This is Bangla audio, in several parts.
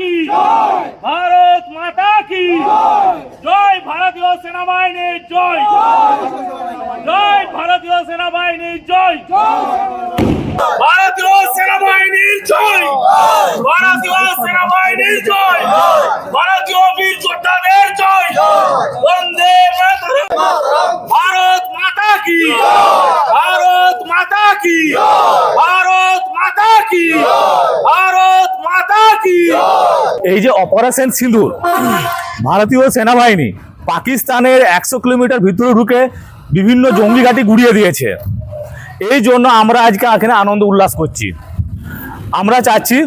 কি? ভারত মাতা কি? জয়! ভারতীয় সেনাবাহিনী জয়! জয়! ভারতীয় সেনাবাহিনী জয়! ভারতীয় সেনাবাহিনীর জয়! ভারতীয় সেনাবাহিনীর জয়! ভারতীয় বীর যোদ্ধাদের জয়! বন্দে ভারত মাতা কি? ভারত মাতা কি? ভারত মাতা কি? ভারত মাতা কি? এই যে অপারেশন সিঁদুর, ভারতীয় সেনাবাহিনী পাকিস্তানের একশো কিলোমিটার ভিতরে ঢুকে বিভিন্ন জঙ্গি ঘাঁটি গুড়িয়ে দিয়েছে। এই জন্য আমরা আজকে এখানে আনন্দ উল্লাস করছি। আমরা চাচ্ছি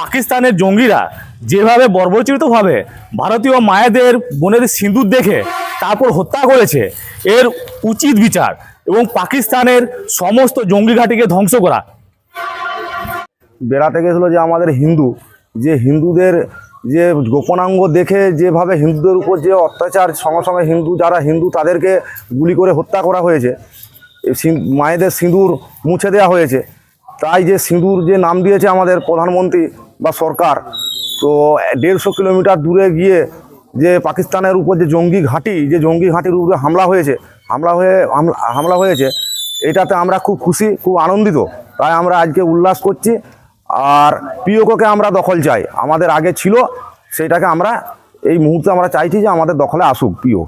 পাকিস্তানের জঙ্গিরা যেভাবে বর্বরচিতভাবে ভারতীয় মায়েদের বোনের সিঁদুর দেখে তারপর হত্যা করেছে, এর উচিত বিচার এবং পাকিস্তানের সমস্ত জঙ্গি ঘাঁটিকে ধ্বংস করা। বেড়াতে গেছিল যে আমাদের হিন্দু যে হিন্দুদের যে গোপনাঙ্গ দেখে যেভাবে হিন্দুদের উপর যে অত্যাচার, সঙ্গে সঙ্গে হিন্দু যারা হিন্দু তাদেরকে গুলি করে হত্যা করা হয়েছে। মায়েদের সিঁদুর মুছে দেওয়া হয়েছে। তাই যে সিঁদুর যে নাম দিয়েছে আমাদের প্রধানমন্ত্রী বা সরকার, তো দেড়শো কিলোমিটার দূরে গিয়ে যে পাকিস্তানের উপর যে জঙ্গি ঘাঁটি, যে জঙ্গি ঘাঁটির উপরে হামলা হয়েছে, হামলা হয়ে হামলা- হয়েছে, এটাতে আমরা খুব খুশি, খুব আনন্দিত। তাই আমরা আজকে উল্লাস করছি। আর পিওকোকে আমরা দখল চাই। আমাদের আগে ছিল সেটাকে আমরা এই মুহূর্তে আমরা চাইছি যে আমাদের দখলে আসুক পিও।